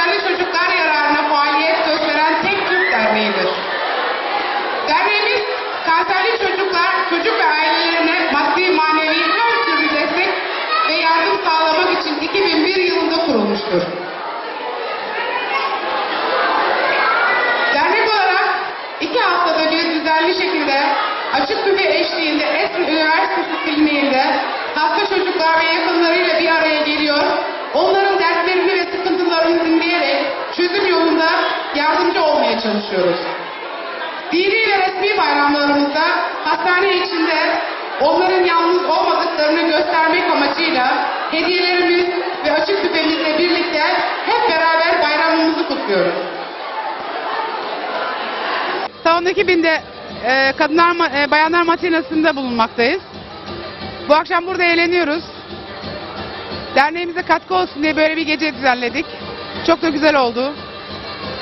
kanserli çocuklar yararına faaliyet gösteren tek Türk derneğidir. Derneğimiz kanserli çocuklar, çocuk ve ailelerine maddi manevi her türlü destek ve yardım sağlamak için 2001 yılında kurulmuştur. Dernek olarak iki haftada bir düzenli şekilde açık büfe eşliğinde Esin Üniversitesi Kliniğinde hasta çocuklar ve yakınlarıyla bir araya geliyor. Onların dertlerini sıkıntılarını dinleyerek çözüm yolunda yardımcı olmaya çalışıyoruz. Dini ve resmi bayramlarımızda hastane içinde onların yalnız olmadıklarını göstermek amacıyla hediyelerimiz ve açık büfemizle birlikte hep beraber bayramımızı kutluyoruz. Salon ekibinde e, kadınlar e, bayanlar matinasında bulunmaktayız. Bu akşam burada eğleniyoruz. Derneğimize katkı olsun diye böyle bir gece düzenledik. Çok da güzel oldu.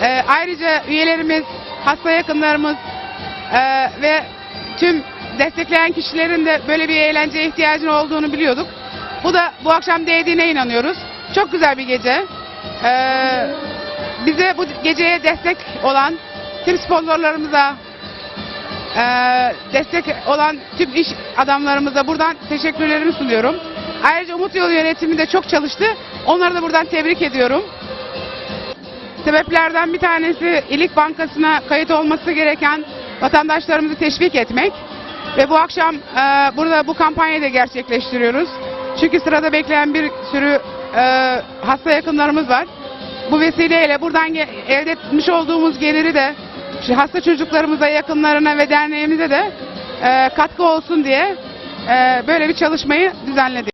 E, ayrıca üyelerimiz, hasta yakınlarımız e, ve tüm destekleyen kişilerin de böyle bir eğlenceye ihtiyacın olduğunu biliyorduk. Bu da bu akşam değdiğine inanıyoruz. Çok güzel bir gece. E, bize bu geceye destek olan tüm sponsorlarımıza, eee, destek olan tüm iş adamlarımıza buradan teşekkürlerimi sunuyorum. Ayrıca Umut Yolu yönetimi de çok çalıştı. Onları da buradan tebrik ediyorum. Sebeplerden bir tanesi İlik Bankası'na kayıt olması gereken vatandaşlarımızı teşvik etmek. Ve bu akşam eee, burada bu kampanyayı da gerçekleştiriyoruz. Çünkü sırada bekleyen bir sürü eee, hasta yakınlarımız var. Bu vesileyle buradan elde etmiş olduğumuz geliri de hasta çocuklarımıza, yakınlarına ve derneğimize de eee, katkı olsun diye eee, böyle bir çalışmayı düzenledik.